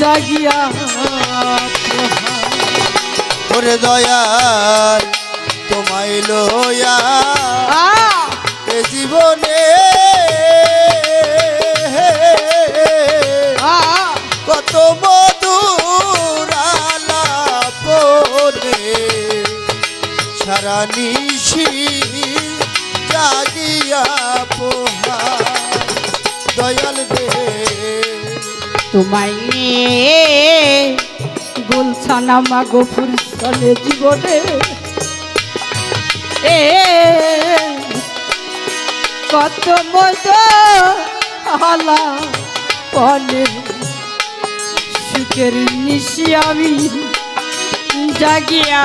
জাগিয়া ওরে দয়াল তোমায় লয়া জীবনে তোমায় নিয়ে গুলছানা মাগো ফুরসলে জীবনে। এ, কত মজা হালা পলে সুখের নিশি আমি জাগিয়া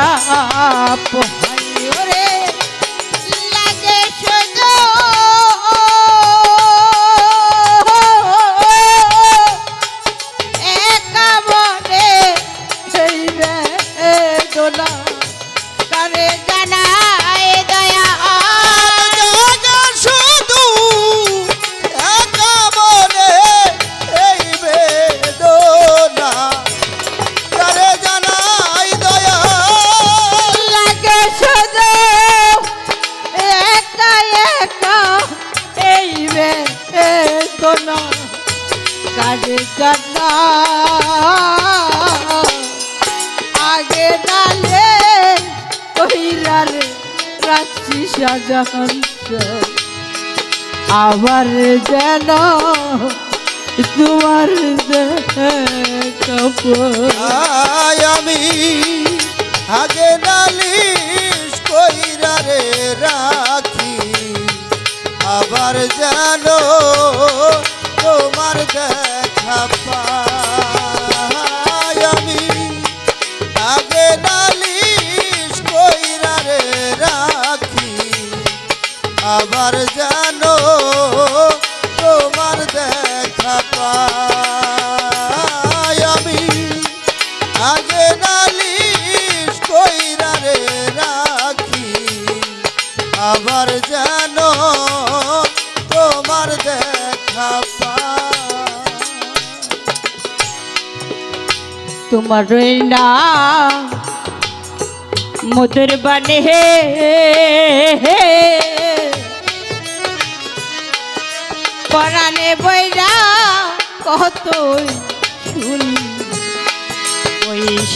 আগে নালে কহিরার রাখছি সাজান আবার যেন তোমার কাপড় জানো, তোমার দেখা তোমার না মধুর বানে হে পরাণে বৈরা কত শুনি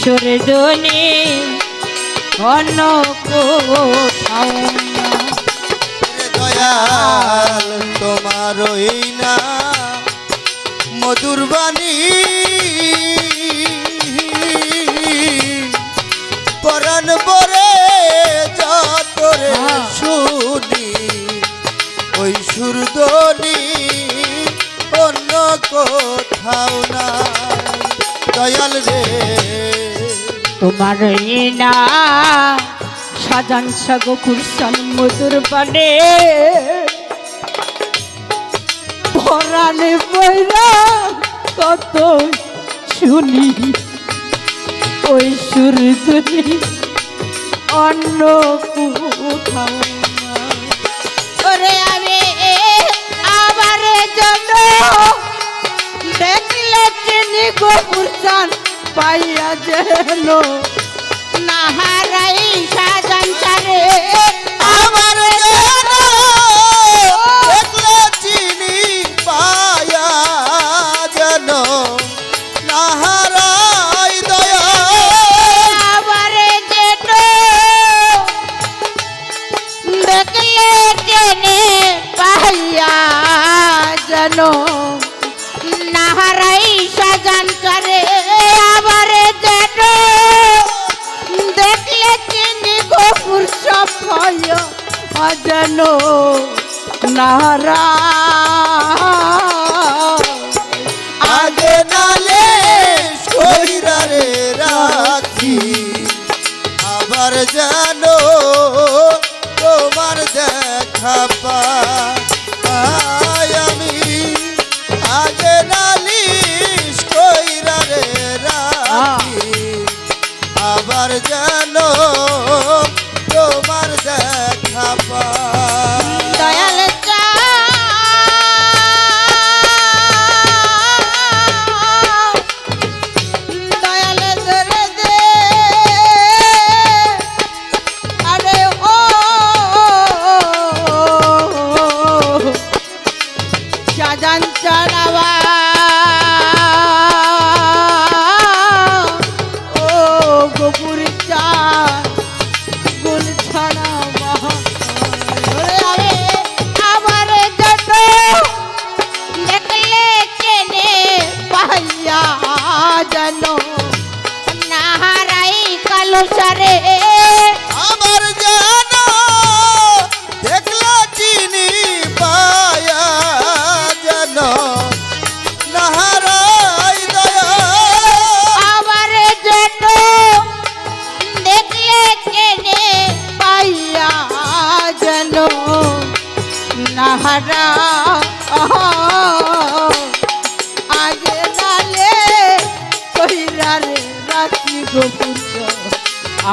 সরে দনি অন্য কোথাও। দয়াল তোমার না মধুর বাণী। পরাণ বরে যতরে হ্যাঁ। শুনি ওই সুরদনি অন্য কোথাও না দয়াল রে। তোমার না সাজান সাগো কুরসান মধুর পানে ভরানে বইরা কত শুনি। ওই সুর দুনি অন্য কোথাও আমি আবার জন্য দেখলে চিনি গোপুর চান পাইয়া যেন নাহারাই যেন নাহারাই সাজান চারে সফল অজন নারা আগে নালে কইরা রে রাখি, আবার যেন তোমার দেখা পাই আমি। আগে নালিশ কইরা রে রাখি, আবার যেন জাজান চানাবা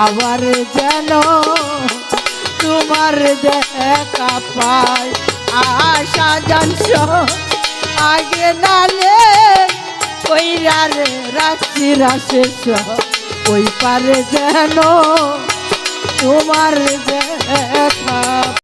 আবার যেন তোমার দেখা পাই। আশা জানছ, আগে নালে রে রাশি রাশে ওই পারে যেন তোমার দেখা